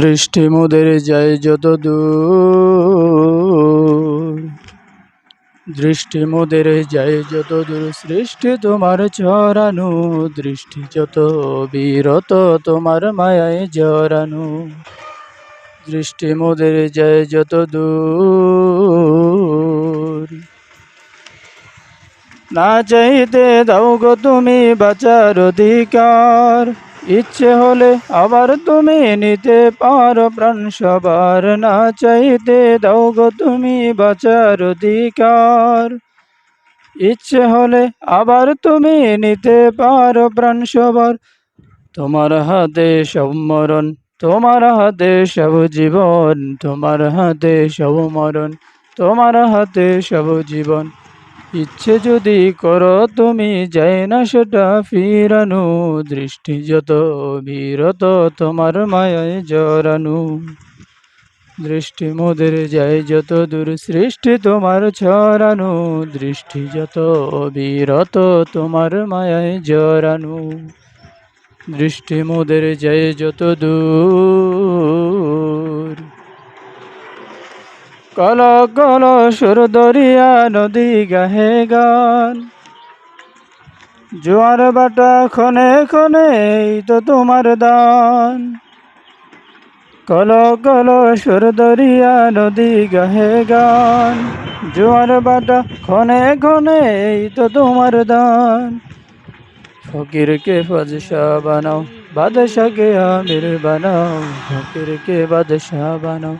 দৃষ্টি মোদের যায় যত দূর দৃষ্টি মোদের যায় যত দূর সৃষ্টি তোমার ছড়ানো দৃষ্টি যত বিরত, তোমার মায়ায় জড়ানো। দৃষ্টি মোদের যায় যত দূর না চাইতে দাও গো তুমি বাঁচার অধিকার। ইচ্ছে হলে আবার তুমি নিতে পারো প্রাণ সবার না চাইতে। দাও গো তুমি বাঁচার অধিকার। ইচ্ছে হলে আবার তুমি নিতে পারো প্রাণ সবার। তোমার হাতে সব মরণ, তোমার হাতে সব জীবন, তোমার হাতে সব মরণ, তোমার হাতে সব জীবন। ইচ্ছে যদি করো তুমি, যাই না সেটা ফিরানো, দৃষ্টি যত বিরত তোমার মায়ায় জড়ানো। দৃষ্টি মোদের যায় যত দূর, সৃষ্টি তোমার ছড়ানো, দৃষ্টি যত বিরত তোমার মায়ায় জড়ানো। দৃষ্টি মোদের যায় যত দূর কল কল সুর দরিয়া নদী গাহে গান। জোয়ার বাটা ক্ষণে এই তো তোমার দান। কল কল সুর দরিয়া নদী গাহে গান। জোয়ার বাটা ক্ষণে এই তো তোমার দান। ফকিরকে বাদশাহ বানাও বাদশাকে আমির বানাও, ফকিরকে বাদশাহ বানাও।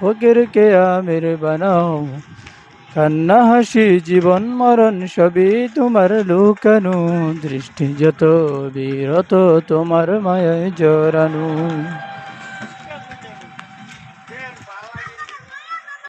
ফকিরকে আমির বানাও। কান্না হাসি, জীবন মরণ সবই তোমার লুকানো। দৃষ্টি যত বিরত তোমার মায়ায় জড়ানো।